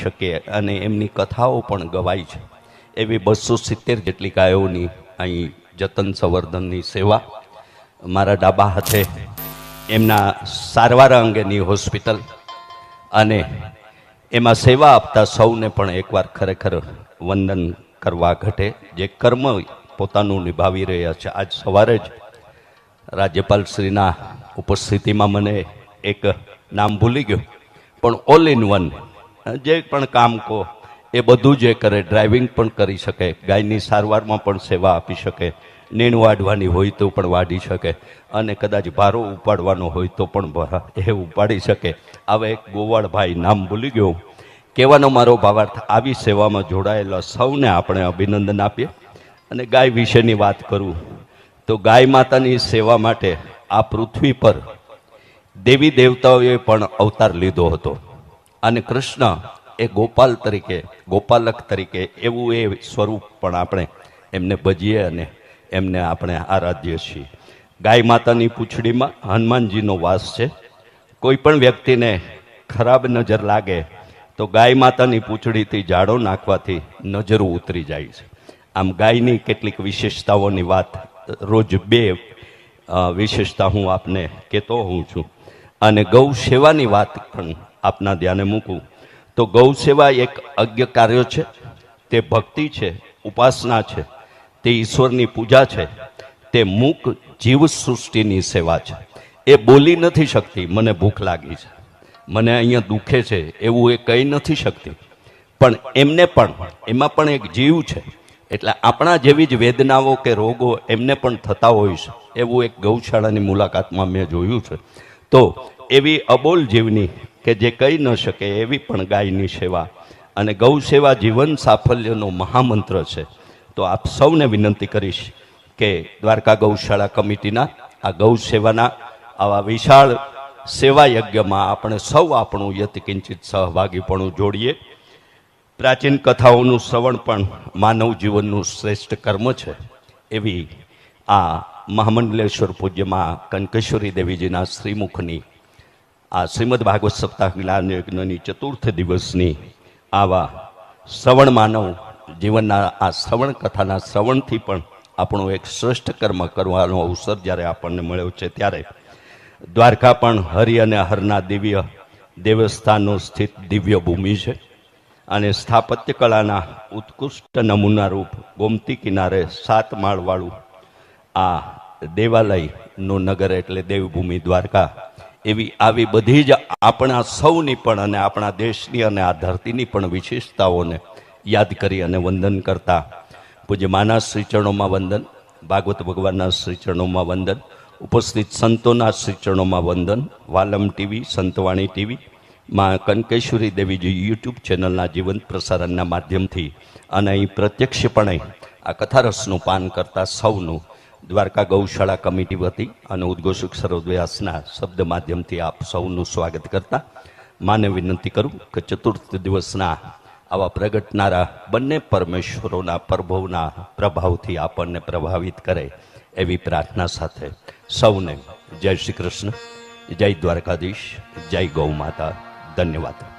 શકીએ અને એમની કથાઓ પણ ગવાય છે. એવી બસો સિત્તેર જેટલી ગાયોની અહીં જતન સંવર્ધનની સેવા મારા ડાબા હાથે, એમના સારવાર અંગેની હોસ્પિટલ અને એમાં સેવા આપતા સૌને પણ એકવાર ખરેખર વંદન કરવા ઘટે, જે કર્મ પોતાનું નિભાવી રહ્યા છે. આજ સવારે જ રાજ્યપાલશ્રીના ઉપસ્થિતિમાં મને એક નામ ભૂલી ગયો, પણ ઓલ ઇન વન જે પણ કામ કહો, એ બધું જે કરે ડ્રાઇવિંગ પણ કરી શકે, ગાયની સારવારમાં પણ સેવા આપી શકે, નીણ વાઢવાની હોય તો પણ વાઢી શકે, અને કદાચ ભારો ઉપાડવાનો હોય તો પણ એ ઉપાડી શકે. આવે એક ગોવાળભાઈ નામ ભૂલી ગયો કહેવાનો મારો ભાવાર્થ, આવી સેવામાં જોડાયેલા સૌને આપણે અભિનંદન આપીએ. અને ગાય વિશેની વાત કરું, તો ગાય માતાની સેવા માટે આ પૃથ્વી પર દેવી દેવતાઓએ પણ અવતાર લીધો હતો. અને કૃષ્ણ એ ગોપાલ તરીકે, ગોપાલક તરીકે એવું એ સ્વરૂપ પણ આપણે એમને ભજીએ અને એમને આપણે આરાધ્ય છીએ. ગાય માતાની પૂંછડીમાં હનુમાનજીનો વાસ છે. કોઈ પણ વ્યક્તિને ખરાબ નજર લાગે તો ગાય માતાની પૂંછડીથી જાડો નાખવાથી નજરો ઉતરી જાય છે. આમ ગાયની કેટલીક વિશેષતાઓની વાત રોજ બે વિશેષતા હું આપને કહેતો હોઉં છું. અને ગૌ સેવાની વાત પણ આપના ધ્યાને મૂકું. તો ગૌ સેવા એક અજ્ઞ કાર્ય છે, તે ભક્તિ છે, ઉપાસના છે, તે ઈશ્વરની પૂજા છે, તે મૂક જીવ સૃષ્ટિની સેવા છે. એ બોલી નથી શકતી, મને ભૂખ લાગી છે. મને અહીંયા દુખે છે, એવું એ કહી નથી શકતી. પણ એમને પણ, એમાં પણ એક જીવ છે. એટલે આપણા જેવી જ વેદનાઓ કે રોગો એમને પણ થતા હોય છે. એવું એક ગૌશાળાની મુલાકાતમાં મેં જોયું છે. તો એવી અબોલ જીવની કે જે કહી ન શકે એવી પણ ગાયની સેવા. અને ગૌ સેવા જીવન સાફલ્યનો મહામંત્ર છે. તો આપ સૌને વિનંતી કરીશ કે દ્વારકા ગૌશાળા કમિટીના, આ ગૌ સેવાના, આવા વિશાળ સેવા યજ્ઞમાં આપણે સૌ આપણું યતકિંચિત સહભાગીપણું જોડીએ. પ્રાચીન કથાઓનું શ્રવણ પણ માનવ જીવનનું શ્રેષ્ઠ કર્મ છે. એવી આ મહામંડલેશ્વર પૂજ્યમાં કનકેશ્વરી દેવીજીના શ્રીમુખની આ શ્રીમદ ભાગવત સપ્તાહ જ્ઞાન યજ્ઞની ચતુર્થ દિવસની આવા શ્રવણ માનવ જીવનના આ શ્રવણ કથાના શ્રવણથી પણ આપણું એક શ્રેષ્ઠ કર્મ કરવાનો અવસર જ્યારે આપણને મળ્યો છે ત્યારે દ્વારકા પણ હરિ અને હરના દિવ્ય દેવસ્થાનો સ્થિત દિવ્ય ભૂમિ છે અને સ્થાપત્ય કલાના ઉત્કૃષ્ટ નમૂના રૂપ ગોમતી કિનારે સાત માળવાળું આ દેવાલયનું નગર એટલે દેવભૂમિ દ્વારકા એવી આવી બધી જ આપણા સૌની પણ અને આપણા દેશની અને આ ધરતીની પણ વિશેષતાઓને યાદ કરી અને વંદન કરતા. પૂજ્ય માના શ્રીચરણોમાં વંદન, ભાગવત ભગવાનના શ્રીચરણોમાં વંદન, ઉપસ્થિત સંતોના શ્રીચરણોમાં વંદન, વાલમ ટીવી, સંતવાણી ટીવી, માં કનકેશ્વરી દેવીજી યુટ્યુબ ચેનલના જીવંત પ્રસારણના માધ્યમથી અને અહીં પ્રત્યક્ષપણે આ કથારસનું પાન કરતા સૌનું દ્વારકા ગૌશાળા કમિટી વતી અને ઉદ્ઘોષક સરોવ્યાસના શબ્દ માધ્યમથી આપ સૌનું સ્વાગત કરતા માને વિનંતી કરું કે ચતુર્થ દિવસના આવા પ્રગટનારા બંને પરમેશ્વરોના પ્રભુના પ્રભાવથી આપણને પ્રભાવિત કરે એવી પ્રાર્થના સાથે સૌને જય શ્રી કૃષ્ણ, જય દ્વારકાધીશ, જય ગૌ માતા. ધન્યવાદ.